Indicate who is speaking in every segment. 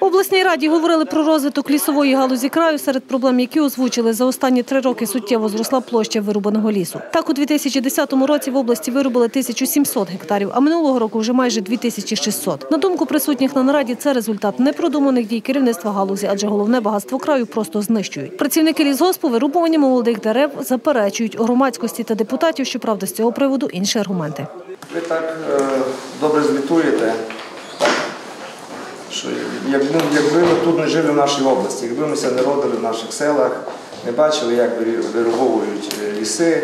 Speaker 1: Обласній раді говорили про розвиток лісової галузі краю, серед проблем, які озвучили за останні три роки суттєво зросла площа вирубаного лісу. Так, у 2010 році в області вирубили 1700 гектарів, а минулого року вже майже 2600. На думку присутніх на нараді, це результат непродуманих дій керівництва галузі, адже головне багатство краю просто знищують. Працівники лісгоспу вирубування молодих дерев заперечують громадськості та депутатів. Щоправда, з цього приводу інші аргументи.
Speaker 2: Ви так е, добре звітуєте, що якби, якби ми тут не жили в нашій області, якби ми не родили в наших селах, не бачили, як вирубовують е, ліси,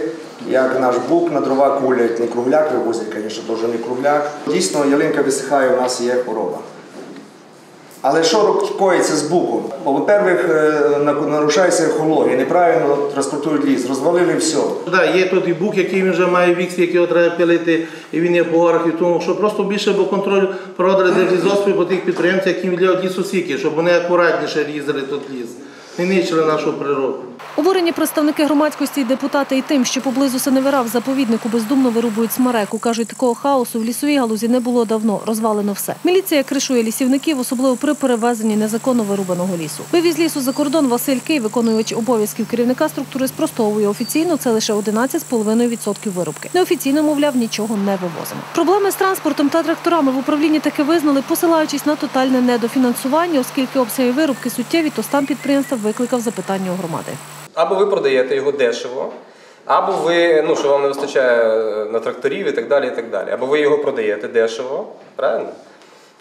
Speaker 2: як наш бук на дрова кулять, не кругляк вивозять, звісно, теж не кругляк. Дійсно, ялинка висихає, у нас є хвороба. Але що коїться з буком? По-перше, нарушається екологія, неправильно транспортують ліс, розвалили все.
Speaker 3: Да, є тут і бук, який він вже має вік, який треба пилити, і він є по горах, і тому що просто більше бо контроль проводили держлізоспів по тих підприємцях, які відділяють лісосіки, щоб вони акуратніше різали тут ліс, не нищили нашу природу.
Speaker 1: Обурені представники громадськості і депутати і тим, що поблизу Синевира в заповіднику бездумно вирубують смереку. Кажуть, такого хаосу в лісовій галузі не було давно. Розвалено все. Міліція кришує лісівників, особливо при перевезенні незаконно вирубаного лісу. Вивіз лісу за кордон Василь Кий, виконуючи обов'язків керівника структури, спростовує офіційно. Це лише 11,5% вирубки. Неофіційно, мовляв, нічого не вивозимо. Проблеми з транспортом та тракторами в управлінні таки визнали, посилаючись на тотальне недофінансування, оскільки обсяги вирубки суттєві, то стан підприємства викликав запитання у громади.
Speaker 4: Або ви продаєте його дешево, або ви, ну, що вам не вистачає е, на тракторів і так далі, і так далі. Або ви його продаєте дешево, правильно?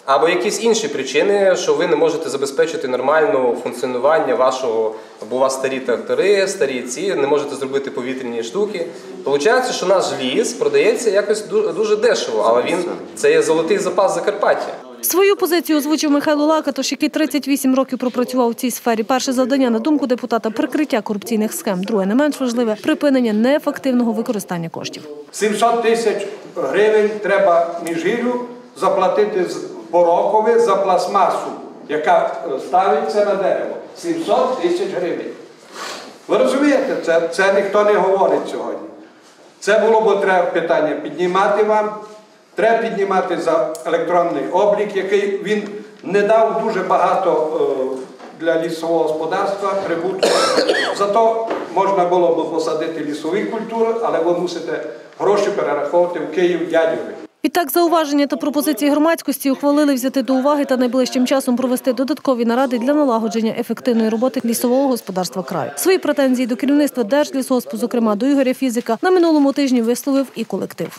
Speaker 4: Або якісь інші причини, що ви не можете забезпечити нормальне функціонування вашого, бо у вас старі трактори, старі ці, не можете зробити повітряні штуки. Получається, що наш ліс продається якось дуже дешево, але він це є золотий запас Закарпаття.
Speaker 1: Свою позицію озвучив Михайло Лакатош, який 38 років пропрацював у цій сфері. Перше завдання, на думку депутата, прикриття корупційних схем. Друге, не менш важливе, припинення неефективного використання коштів.
Speaker 5: 700 тисяч гривень треба міжгір'ю заплатити з Борокові за пластмасу, яка е, ставиться на дерево. 700 тисяч гривень. Ви розумієте, це, це ніхто не говорить сьогодні. Це було б треба питання піднімати вам. Треба піднімати за електронний облік, який він не дав дуже багато е, для лісового господарства прибутку. Зато можна було б посадити лісові культури, але ви мусите гроші перераховувати в Київ дядьові.
Speaker 1: Відтак, зауваження та пропозиції громадськості ухвалили взяти до уваги та найближчим часом провести додаткові наради для налагодження ефективної роботи лісового господарства краю. Свої претензії до керівництва Держлісгоспу, зокрема до Ігоря Фізика, на минулому тижні висловив і колектив.